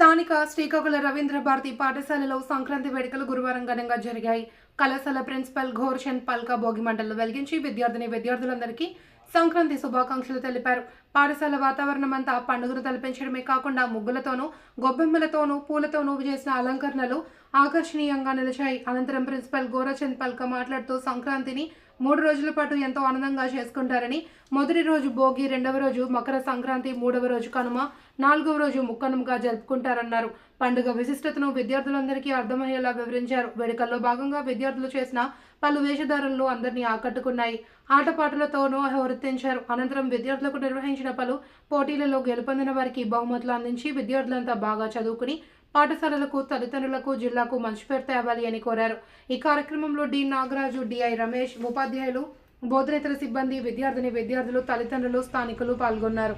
స్థానిక శ్రీకాకుళ రవీంద్ర భారతి పాఠశాలలో సంక్రాంతి వేడుకలు గురువారం ఘనంగా జరిగాయి. కళాశాల ప్రిన్సిపల్ ఘోర్షన్ పల్కా భోగి మంటలు వెలిగించి విద్యార్థిని విద్యార్థులందరికీ సంక్రాంతి శుభాకాంక్షలు తెలిపారు. పాఠశాల వాతావరణం అంతా పండుగను తలపించడమే కాకుండా ముగ్గులతోనూ గొబ్బెమ్మలతోనూ పూలతోనూ చేసిన అలంకరణలు ఆకర్షణీయంగా నిలిచాయి. అనంతరం ప్రిన్సిపల్ గోరచంద్ పల్క మాట్లాడుతూ సంక్రాంతిని మూడు రోజుల పాటు ఎంతో ఆనందంగా చేసుకుంటారని మొదటి రోజు భోగి రెండవ రోజు మకర సంక్రాంతి మూడవ రోజు కనుమ నాలుగవ రోజు ముక్కనుమగా జరుపుకుంటారన్నారు. పండుగ విశిష్టతను విద్యార్థులందరికీ అర్థమయ్యేలా వివరించారు. వేడుకల్లో భాగంగా విద్యార్థులు చేసిన పలు వేషధారణలు అందరినీ ఆకట్టుకున్నాయి. ఆటపాటలతోనూ హోరెత్తించారు. అనంతరం విద్యార్థులకు నిర్వహించిన పలు పోటీలలో గెలుపొందిన వారికి బహుమతులు అందించి విద్యార్థులంతా బాగా చదువుకుని పాఠశాలలకు తల్లిదండ్రులకు జిల్లాకు మంచి పేరు తేవాలి అని కోరారు. ఈ కార్యక్రమంలో డి. నాగరాజు డిఐ రమేష్ ఉపాధ్యాయులు బోధనేతర సిబ్బంది విద్యార్థిని విద్యార్థులు తల్లిదండ్రులు స్థానికులు పాల్గొన్నారు.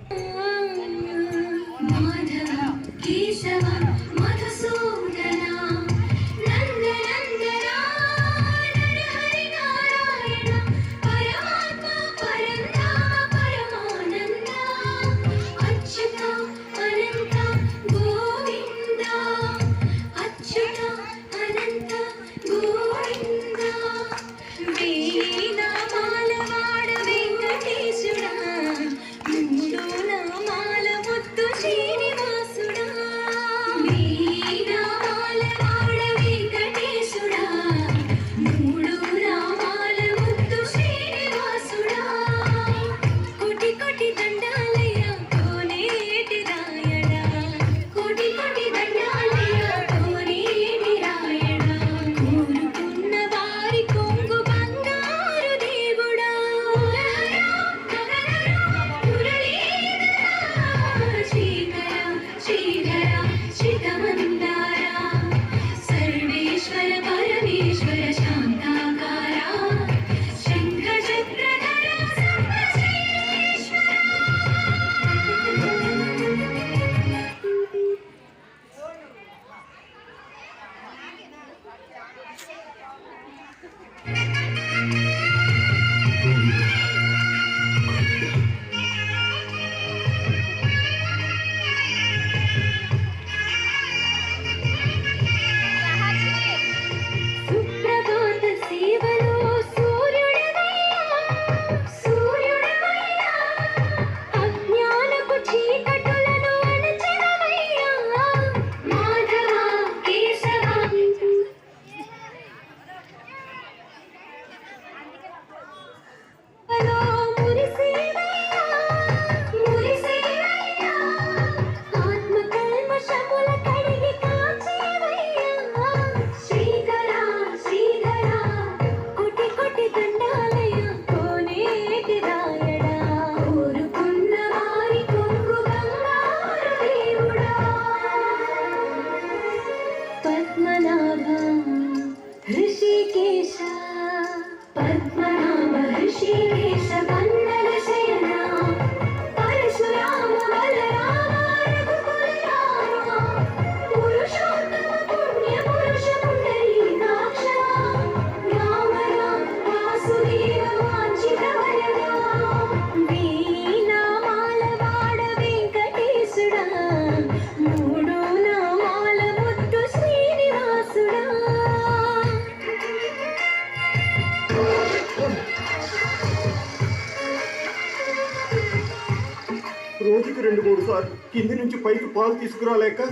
రోజుకి రెండు మూడు సార్లు కింది నుంచి పైకి పాలు తీసుకురాలేక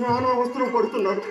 నానా అవసరం పడుతున్నారు.